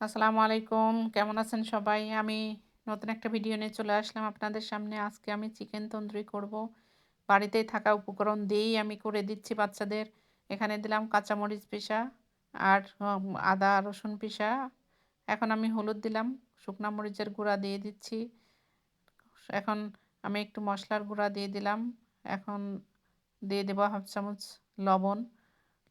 আসসালামু আলাইকুম। কেমন আছেন সবাই? আমি নতুন একটা ভিডিও নিয়ে চলে আসলাম আপনাদের সামনে। আজকে আমি চিকেন তন্দুরি করব। বাড়িতেই থাকা উপকরণ দিয়েই আমি করে দিচ্ছি বাচ্চাদের। এখানে দিলাম কাঁচামরিচ পিসা আর আদা, রসুন পিসা। এখন আমি হলুদ দিলাম, শুকনা মরিচের গুঁড়া দিয়ে দিচ্ছি। এখন আমি একটু মশলার গুঁড়া দিয়ে দিলাম। এখন দিয়ে দেবো হাফ চামচ লবণ।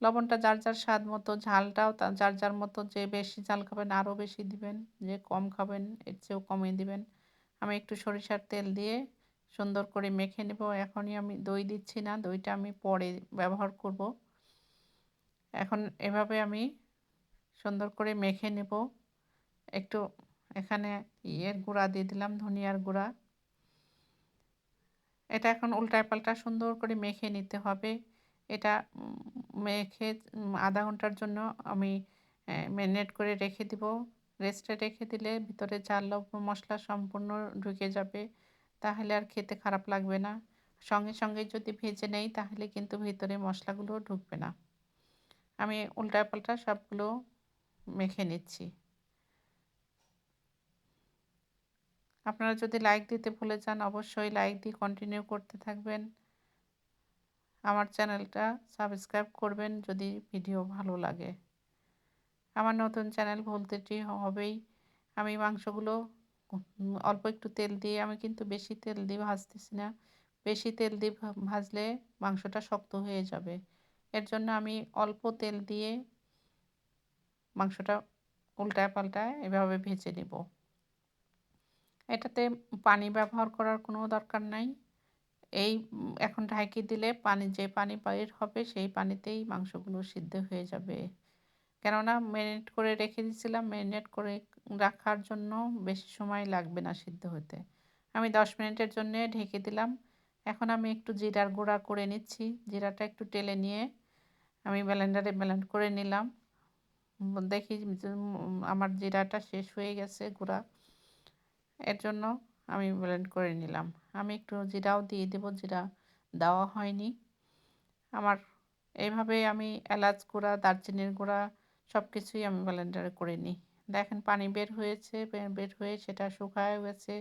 লবণটা যার যার স্বাদ মতো, ঝালটাও যার যার মতো যে বেশি ঝাল খাবেন আরও বেশি দিবেন, যে কম খাবেন এর চেয়েও কমিয়ে দিবেন। আমি একটু সরিষার তেল দিয়ে সুন্দর করে মেখে নেব। এখনই আমি দই দিচ্ছি না, দইটা আমি পরে ব্যবহার করব। এখন এভাবে আমি সুন্দর করে মেখে নেব। একটু এখানে ইয়ের গুঁড়া দিয়ে দিলাম, ধনিয়ার গুঁড়া। এটা এখন উল্টায় পাল্টা সুন্দর করে মেখে নিতে হবে। এটা মেখে আধা ঘণ্টার জন্য আমি ম্যারিনেট করে রেখে দিব। রেস্টে রেখে দিলে ভিতরে চাল মশলা সম্পূর্ণ ঢুকে যাবে, তাহলে আর খেতে খারাপ লাগবে না। সঙ্গে সঙ্গে যদি ভেজে নেই, তাহলে কিন্তু ভিতরে মশলাগুলো ঢুকবে না। আমি উল্টায় পাল্টা সবগুলো মেখে নিচ্ছি। আপনারা যদি লাইক দিতে ভুলে যান, অবশ্যই লাইক দিয়ে কন্টিনিউ করতে থাকবেন। আমার চ্যানেলটা সাবস্ক্রাইব করবেন যদি ভিডিও ভালো লাগে। আমার নতুন চ্যানেল ভুলতেটি হবেই। আমি মাংসগুলো অল্প একটু তেল দিয়ে, আমি কিন্তু বেশি তেল দিয়ে ভাজতেছি না। বেশি তেল দিয়ে ভাজলে মাংসটা শক্ত হয়ে যাবে। এর জন্য আমি অল্প তেল দিয়ে মাংসটা উল্টায় পাল্টায় এভাবে ভেজে নেব। এটাতে পানি ব্যবহার করার কোনো দরকার নাই। এই এখন ঢাকি দিলে পানি যে পানি বের হবে, সেই পানিতেই মাংসগুলো সিদ্ধ হয়ে যাবে। কেননা ম্যারিনেট করে রেখে দিয়েছিলাম, ম্যারিনেট করে রাখার জন্য বেশি সময় লাগবে না সিদ্ধ হতে। আমি দশ মিনিটের জন্য ঢেকে দিলাম। এখন আমি একটু জিরার গুঁড়া করে নিচ্ছি। জিরাটা একটু টেলে নিয়ে আমি ব্লেন্ডারে ব্লেন্ড করে নিলাম। দেখি আমার জিরাটা শেষ হয়ে গেছে গুঁড়া। এর জন্য আমি ব্লেন্ড করে নিলাম। আমি একটু জিরাও দিয়ে দেবো জিরা দেওয়া হয়নি। আমার এইভাবে আমি এলাচ গুঁড়া, দারচিনির গুঁড়া সব কিছুই আমি ব্লেন্ডারে করে নিই। দেখেন পানি বের হয়েছে বের হয়ে সেটা শুকায় গেছে,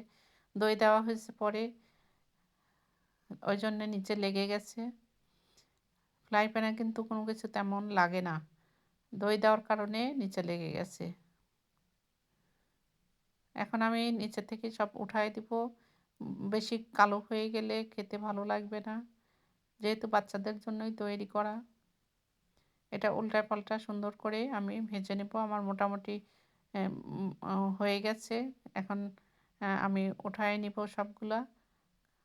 দই দেওয়া হয়েছে পরে। ওই জন্য নিচে লেগে গেছে। ফ্রাই প্যানে কিন্তু কোনো কিছু তেমন লাগে না। দই দেওয়ার কারণে নিচে লেগে গেছে। এখন আমি নিচে থেকে সব উঠাই দিব। বেশি কালো হয়ে গেলে খেতে ভালো লাগবে না। যেহেতু বাচ্চাদের জন্যই তৈরি করা। এটা উল্টায় পাল্টা সুন্দর করে আমি ভেজে নেব। আমার মোটামুটি হয়ে গেছে। এখন আমি উঠায় নিব সবগুলা।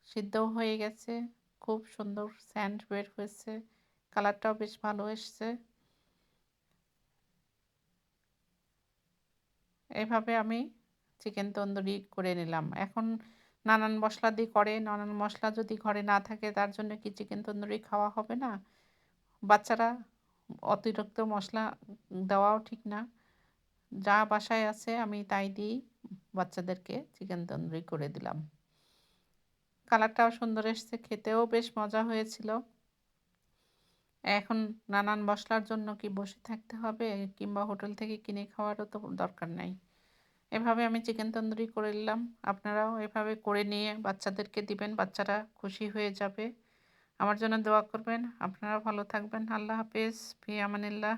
সিদ্ধও হয়ে গেছে। খুব সুন্দর স্যান্ড বের হয়েছে। কালারটাও বেশ ভালো এসছে। এভাবে আমি চিকেন তন্দুরি করে নিলাম। এখন নানান মশলা দিয়ে করে, নানান মশলা যদি ঘরে না থাকে তার জন্য কি চিকেন তন্দুরি খাওয়া হবে না? বাচ্চারা অতিরিক্ত মশলা দেওয়াও ঠিক না। যা বাসায় আছে আমি তাই দিয়েই বাচ্চাদেরকে চিকেন তন্দুরি করে দিলাম। কালারটাও সুন্দর এসছে, খেতেও বেশ মজা হয়েছিল। এখন নানান মশলার জন্য কি বসে থাকতে হবে কিংবা হোটেল থেকে কিনে খাওয়ারও তো দরকার নাই। এভাবে আমি চিকেন তন্দুরি করে নিলাম। আপনারাও এভাবে করে নিয়ে বাচ্চাদেরকে দিবেন, বাচ্চারা খুশি হয়ে যাবে। আমার জন্য দোয়া করবেন। আপনারা ভালো থাকবেন। আল্লাহ হাফেজ। ফি আমানিল্লাহ।